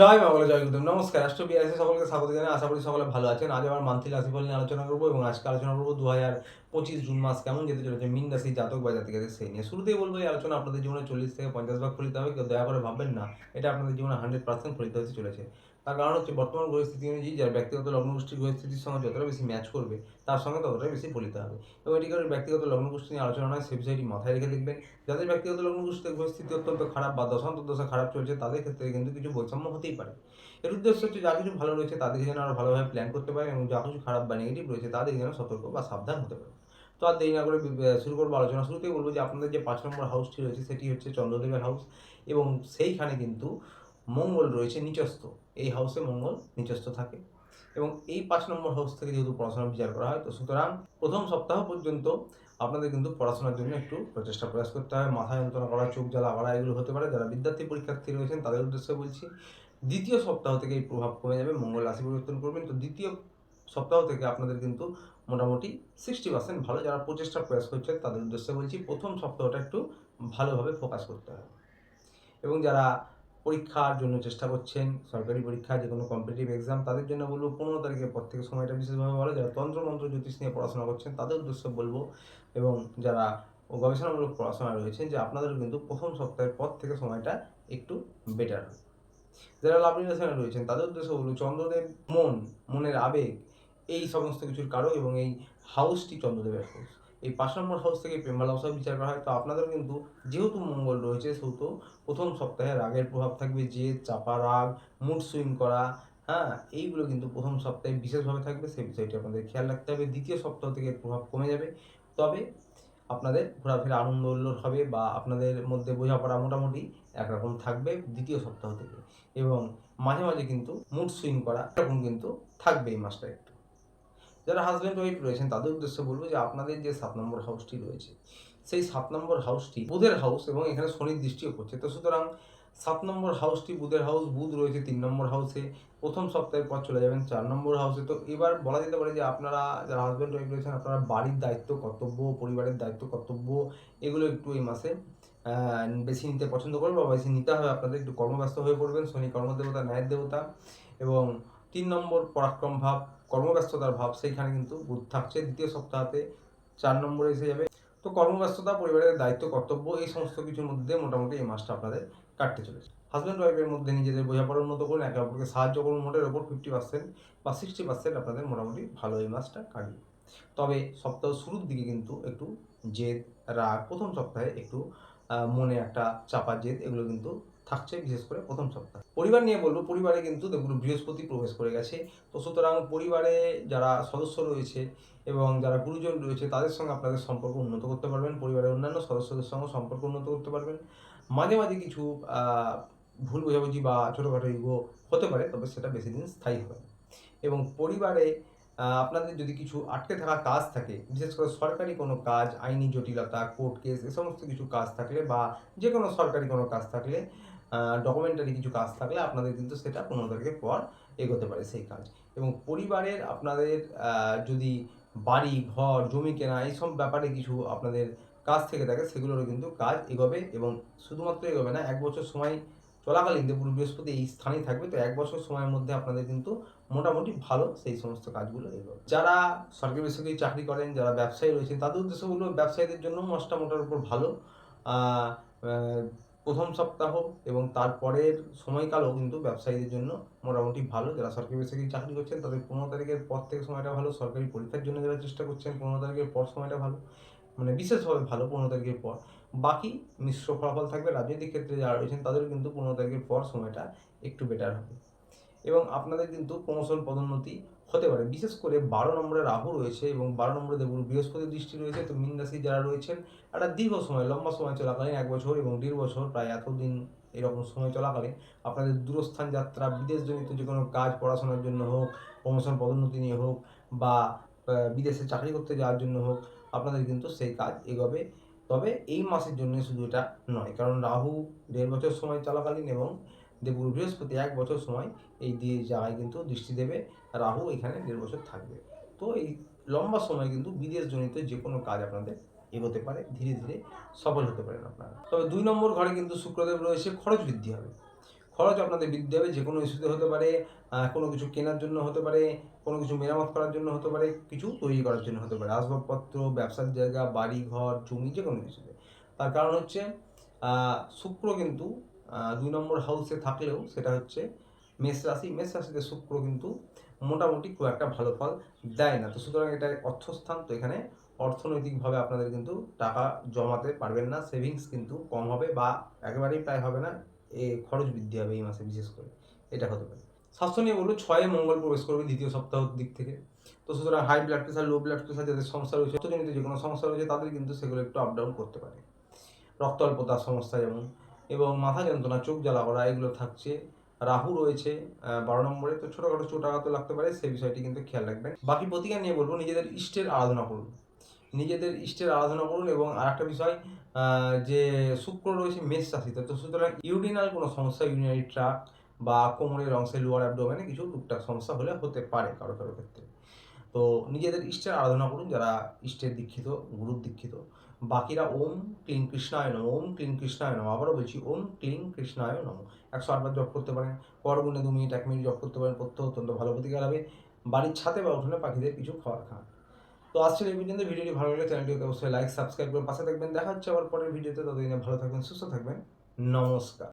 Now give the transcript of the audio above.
জয় বাংলা জয় গুরুদেব। নমস্কার রাষ্ট্র বিআরএসে সকলকে স্বাগত জানাই। আশা করি সকলে ভালো আছেন। আজ আমার মান্থলি রাশিফল নিয়ে আলোচনা করব এবং আজকে আলোচনা করব দু হাজার পঁচিশ জুন মাস কেমন যেতে চলেছে, মিন রাশি জাতক বা জাতিকাদের সেই নিয়ে। শুরুতেই বলব, এই আলোচনা আপনাদের জীবনে চল্লিশ থেকে পঞ্চাশ ভাগ ফলিত হবে, কেউ দয়া করে ভাববেন না, এটা আপনাদের জীবনে হান্ড্রেড পার্সেন্ট ফলিত হতে চলেছে। তার কারণ হচ্ছে বর্তমান পরিস্থিতি অনুযায়ী যার ব্যক্তিগত লগ্নগোষ্ঠীর পরিস্থিতির সঙ্গে যতটা বেশি ম্যাচ করবে, তার সঙ্গে ততটাই বেশি ফলিত হবে। এবং এটি কারোর ব্যক্তিগত লগ্নগোষ্ঠী নিয়ে আলোচনা নয় সে বিষয়টি মাথায় রেখে দেখবেন। যাদের ব্যক্তিগত লগ্নগোষ্ঠীর পরিস্থিতি অত্যন্ত খারাপ বা দশান্ত দশা খারাপ চলছে, তাদের ক্ষেত্রে কিন্তু কিছু বৈষম্য হতেই পারে। এর উদ্দেশ্য হচ্ছে যা কিছু ভালো রয়েছে, তাদেরকে যেন আরও ভালোভাবে প্ল্যান করতে পারে এবং যা কিছু খারাপ বা নেগেটিভ রয়েছে, তাদের যেন সতর্ক বা সাবধান হতে পারে তো আর দেরি না করে শুরু করব আলোচনা শুরুতেই বলব যে আপনাদের যে পাঁচ নম্বর হাউসটি রয়েছে, সেটি হচ্ছে চন্দ্রদেবের হাউস এবং সেইখানে কিন্তু মঙ্গল রয়েছে নিচস্থ। এই হাউসে মঙ্গল নিচস্থ থাকে। এবং এই পাঁচ নম্বর হাউস থেকে যেহেতু পড়াশোনা বিচার করা হয়, তো সুতরাং প্রথম সপ্তাহ পর্যন্ত আপনাদের কিন্তু পড়াশোনার জন্য একটু প্রচেষ্টা প্রয়াস করতে হবে মাথা যন্ত্রণা করা, চোখ জ্বালা করা এগুলো হতে পারে। যারা বিদ্যার্থী পরীক্ষার্থী রয়েছেন, তাদের উদ্দেশ্যে বলছি, দ্বিতীয় সপ্তাহ থেকে এই প্রভাব কমে যাবে, মঙ্গল রাশি পরিবর্তন করবেন। তো দ্বিতীয় সপ্তাহ থেকে আপনাদের কিন্তু মোটামুটি সিক্সটি পার্সেন্ট ভালো। যারা প্রচেষ্টা প্রয়াস করছেন, তাদের উদ্দেশ্যে বলছি, প্রথম সপ্তাহটা একটু ভালোভাবে ফোকাস করতে হবে এবং যারা পরীক্ষার জন্য চেষ্টা করছেন, সরকারি পরীক্ষা, যে কোনো কম্পিটিটিভ এক্সাম তাদের জন্য বলব পনেরো তারিখের পর থেকে সময়টা বিশেষভাবে ভালো। যারা তন্ত্রমন্ত্র জ্যোতিষ নিয়ে পড়াশোনা করছেন, তাদের উদ্দেশ্য বলব এবং যারা গবেষণামূলক পড়াশোনা রয়েছেন, যে আপনাদের কিন্তু প্রথম সপ্তাহের পর থেকে সময়টা একটু বেটার যারা লাভ রিলেশনে রয়েছেন, তাদের উদ্দেশ্য বলব চন্দ্রদেব মন, মনের আবেগ, এই সমস্ত কিছুর কারও এবং এই হাউসটি চন্দ্রদেবের হাউস এই পাঁচ নম্বর হাউস থেকে প্রেম ভালোবাসা বিচার করা হয়। তো আপনাদের কিন্তু যেহেতু মঙ্গল রয়েছে, সেহেতু প্রথম সপ্তাহে রাগের প্রভাব থাকবে যে চাপা রাগ মুড সুইং করা হ্যাঁ এইগুলো কিন্তু প্রথম সপ্তাহে বিশেষভাবে থাকবে। সেই বিষয়টি আপনাদের খেয়াল রাখতে হবে। দ্বিতীয় সপ্তাহ থেকে প্রভাব কমে যাবে। তবে আপনাদের ঘোরাফেরা আনন্দ উল্লোর হবে বা আপনাদের মধ্যে বোঝাপড়া মোটামুটি একরকম থাকবে দ্বিতীয় সপ্তাহ থেকে। এবং মাঝে মাঝে কিন্তু মুড সুইং করা এরকম কিন্তু থাকবে এই মাসটা একটু যারা হাজব্যান্ড ওয়াইফ রয়েছেন, তাদের উদ্দেশ্যে বলব যে আপনাদের যে সাত নম্বর হাউসটি রয়েছে, সেই সাত নম্বর হাউসটি বুধের হাউস এবং এখানে শনির দৃষ্টিও করছে তো সুতরাং সাত নম্বর হাউসটি বুধের হাউস বুধ রয়েছে তিন নম্বর হাউসে প্রথম সপ্তাহের পর চলে যাবেন চার নম্বর হাউসে তো এবার বলা যেতে পারে যে আপনারা যারা হাজব্যান্ড ওয়াইফ রয়েছেন, আপনারা বাড়ির দায়িত্ব, কর্তব্য, পরিবারের দায়িত্ব, কর্তব্য, এগুলো একটু এই মাসে বেশি নিতে পছন্দ করবে বা বেশি নিতে হবে। আপনাদের একটু কর্মব্যস্ত হয়ে পড়বেন। শনি কর্মদেবতা ন্যায়ের দেবতা এবং তিন নম্বর পরাক্রম ভাব কর্মব্যস্ততার ভাব সেইখানে কিন্তু বুধ থাকছে। দ্বিতীয় সপ্তাহতে চার নম্বরে এসে যাবে। তো কর্মব্যস্ততা, পরিবারের দায়িত্ব, কর্তব্য এই সমস্ত কিছুর মধ্যে মোটামুটি এই মাসটা আপনাদের কাটতে চলেছে। হাজব্যান্ড ওয়াইফের মধ্যে নিজেদের বোঝাপড়া উন্নত করুন, একে অপরকে সাহায্য করুন, মোটের ওপর ফিফটি পার্সেন্ট বা সিক্সটি পার্সেন্ট আপনাদের মোটামুটি ভালো এই মাসটা কাটবে তবে সপ্তাহ শুরুর দিকে কিন্তু একটু জেদ, রাগ, প্রথম সপ্তাহে একটু মনে একটা চাপা জেদ, এগুলো কিন্তু থাকছে, বিশেষ করে প্রথম সপ্তাহ। পরিবার নিয়ে বলব, পরিবারে কিন্তু দেখুন, বৃহস্পতি প্রবেশ করে গেছে। তো সুতরাং পরিবারে যারা সদস্য রয়েছে এবং যারা গুরুজন রয়েছে, তাদের সঙ্গে আপনাদের সম্পর্ক উন্নত করতে পারবেন। পরিবারের অন্যান্য সদস্যদের সঙ্গে সম্পর্ক উন্নত করতে পারবেন। মাঝে মাঝে কিছু ভুল বোঝাবুঝি বা ছোটোখাটো ইগো হতে পারে, তবে সেটা বেশি দিন স্থায়ী হবে এবং পরিবারে আপনাদের যদি কিছু আটকে থাকা কাজ থাকে, বিশেষ করে সরকারি কোনো কাজ, আইনি জটিলতা, কোর্ট কেস, এ সমস্ত কিছু কাজ থাকলে বা যে কোনো সরকারি কোনো কাজ থাকলে ডকুমেন্টারি কিছু কাজ থাকলে আপনাদের কিন্তু সেটা পনেরো তারিখের পর এগোতে পারে সেই কাজ। এবং পরিবারের আপনাদের যদি বাড়ি, ঘর, জমি কেনা এইসব ব্যাপারে কিছু আপনাদের কাজ থেকে থাকে, সেগুলোরও কিন্তু কাজ এগোবে এবং শুধুমাত্র এগোবে না, এক বছর সময় চলাকালীন দেবগুরু বৃহস্পতি এই স্থানেই থাকবে, তো এক বছর সময়ের মধ্যে আপনাদের কিন্তু মোটামুটি ভালো সেই সমস্ত কাজগুলো এগোবে। যারা সরকারি বেসরকারি চাকরি করেন, যারা ব্যবসায়ী রয়েছেন, তাদের উদ্দেশ্য হলো ব্যবসায়ীদের জন্য মাসটা মোটার উপর ভালো প্রথম সপ্তাহ এবং তারপরের সময়কালও কিন্তু ব্যবসায়ীদের জন্য মোটামুটি ভালো। যারা সরকারি বেসরকারি চাকরি করছেন, তাদের পনেরো তারিখের পর থেকে সময়টা ভালো। সরকারি পরীক্ষার জন্য যারা চেষ্টা করছেন, পনেরো তারিখের পর সময়টা ভালো। মানে বিশেষভাবে ভালো পনেরো তারিখের পর। বাকি মিশ্র ফলাফল থাকবে রাজনৈতিক ক্ষেত্রে যারা রয়েছেন তাদের কিন্তু পনেরো তারিখের পর সময়টা একটু বেটার হবে। এবং আপনাদের কিন্তু প্রমোশন পদোন্নতি হতে পারে। বিশেষ করে বারো নম্বরে রাহু রয়েছে এবং বারো নম্বরে দেবগুরু বৃহস্পতি দৃষ্টি রয়েছে, তো মিন রাশি যারা রয়েছেন, একটা দীর্ঘ সময়, লম্বা সময় চলাকালীন এক বছর এবং দেড় বছর প্রায় এতদিন এরকম সময় চলাকালীন আপনাদের দূরস্থান যাত্রা, বিদেশজনিত যে কোনো কাজ পড়াশোনার জন্য হোক প্রমোশন পদোন্নতি নিয়ে হোক বা বিদেশে চাকরি করতে যাওয়ার জন্য হোক, আপনাদের কিন্তু সেই কাজ এগোবে। তবে এই মাসের জন্য শুধু এটা নয়, কারণ রাহু দেড় বছর সময় চলাকালীন এবং দেবগুরু বৃহস্পতি এক বছর সময় এই দিয়ে জায়গায় কিন্তু দৃষ্টি দেবে, রাহু এখানে দেড় বছর থাকবে। তো এই লম্বা সময় কিন্তু বিদেশজনিত যে কোনো কাজ আপনাদের এগোতে পারে, ধীরে ধীরে সফল হতে পারেন আপনারা। তবে দুই নম্বর ঘরে কিন্তু শুক্রদেব রয়েছে, খরচ বৃদ্ধি হবে। খরচ আপনাদের বৃদ্ধি হবে, যে কোনো ইস্যুতে হতে পারে কোনো কিছু কেনার জন্য হতে পারে, কোনো কিছু মেরামত করার জন্য হতে পারে, কিছু তৈরি করার জন্য হতে পারে। আসবাবপত্র, ব্যবসার জায়গা বাড়ি ঘর জমি, যে কোনো কিছুতে। তার কারণ হচ্ছে শুক্র কিন্তু দুই নম্বর হাউসে থাকলেও সেটা হচ্ছে মেষ রাশি। মেষ রাশিতে শুক্র কিন্তু মোটামুটি খুব একটা ভালো ফল দেয় না। তো সুতরাং এটা অর্থস্থান, তো এখানে অর্থনৈতিকভাবে আপনাদের কিন্তু টাকা জমাতে পারবেন না সেভিংস কিন্তু কম হবে বা একেবারেই প্রায় হবে না, এ খরচ বৃদ্ধি হবে এই মাসে বিশেষ করে। এটা হতে পারে। স্বাস্থ্য নিয়ে বলব, ছয়ে মঙ্গল প্রবেশ করবে দ্বিতীয় সপ্তাহের দিক থেকে। তো সুতরাং high blood pressure low blood pressure যাদের সমস্যা রয়েছে, রক্তজনিত যে কোনো সমস্যা রয়েছে, তাদের কিন্তু সেগুলো একটু আপ ডাউন করতে পারে। রক্ত অল্পতার সমস্যা যেমন এবং মাথা যন্ত্রণা, চোখ জ্বালা করা, এগুলো থাকছে। রাহু রয়েছে বারো নম্বরে। তো ছোটোখাটো চোট আঘাত লাগতে পারে, সেই বিষয়টি কিন্তু খেয়াল রাখবেন। বাকি প্রতিকার নিয়ে বলব, নিজেদের ইষ্টের আরাধনা করুন। নিজেদের ইষ্টের আরাধনা করুন এবং আরেকটা বিষয় যে শুক্র রয়েছে, মেষ রাশিতে তো সুতরাং ইউরিনাল কোনো সমস্যা, ইউরিনারি ট্রাক বা কোমরের অংশে লোয়ার অ্যাবডোমেনে কিছু টুকটাক সমস্যা হলে হতে পারে কারও কারও ক্ষেত্রে। তো নিজেদের ইষ্টের আরাধনা করুন, যারা ইষ্টের দীক্ষিত, গুরুর দীক্ষিত। বাকিরা ওম ক্লিং কৃষ্ণায় নম, ওম ক্লিং কৃষ্ণায় নম। আবারও বলছি, ওম ক্লিং কৃষ্ণায় নম। একশো আটবার জপ করতে পারেন পরগুণে দু মিনিট, এক মিনিট জপ করতে পারেন, প্রত্যহ অত্যন্ত ভালো প্রতিকার হবে বাড়ির ছাদে বা উঠোনে পাখিদের কিছু খাবার খান। তো আসছিল এই পর্যন্ত, ভিডিওটি ভালো লাগলে চ্যানেলটিকে অবশ্যই লাইক সাবস্ক্রাইব করে পাশে থাকবেন। দেখা হচ্ছে আবার পরের ভিডিওতে, ততদিনে ভালো থাকবেন, সুস্থ থাকবেন। নমস্কার।